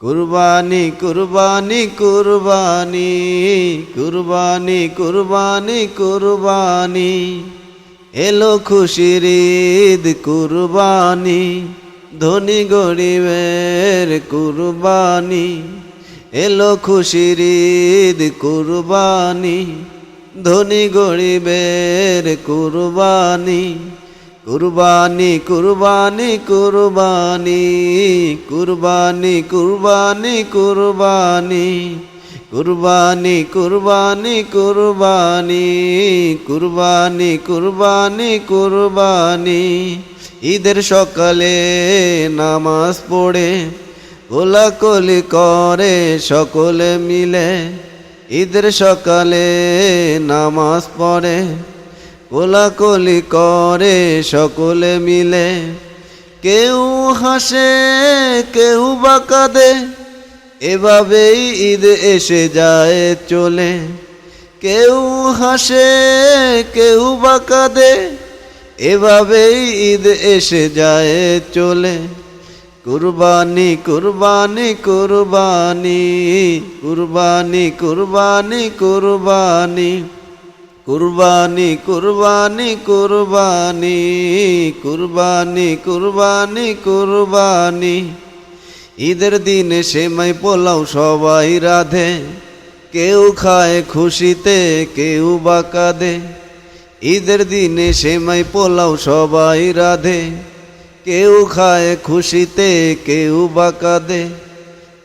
কুরবানি কুরবানি কুরবানি কুরবানি কুরবানি কুরবানি। এলো খুশির ঈদ, কুরবানি। ধনী গরিবের কুরবানি। এলো খুশির ঈদ, কুরবানি। ধনী গরিবের কুরবানি। কুরবানি কুরবানি কুরবানি কুরবানি কুরবানি কুরবানি কুরবানি কুরবানি কুরবানি কুরবানি কুরবানি কুরবানি ঈদের সকালে নামাজ পড়ে কোলাকলি করে সকলে মিলে ঈদের সকালে নামাজ পড়ে কোলাকুলি করে সকলে মিলে। কেউ হাসে, কেউ বা কাঁদে, এভাবেই ঈদ এসে যায়, চলে। কেউ হাসে, কেউ বা কাঁদে, এভাবেই ঈদ এসে যায়, চলে। কুরবানি কুরবানি কুরবানি কুরবানি কুরবানি কুরবানি। কুরবানি কুরবানি কুরবানি কুরবানি কুরবানি কুরবানি। ঈদের দিনে সেমাই পোলাও সবাই রাধে। কেউ খায় খুশিতে, কেউ বা কাঁদে। ঈদের দিনে সেমাই পোলাও সবাই রাধে। কেউ খায় খুশিতে, কেউ বা কাঁদে।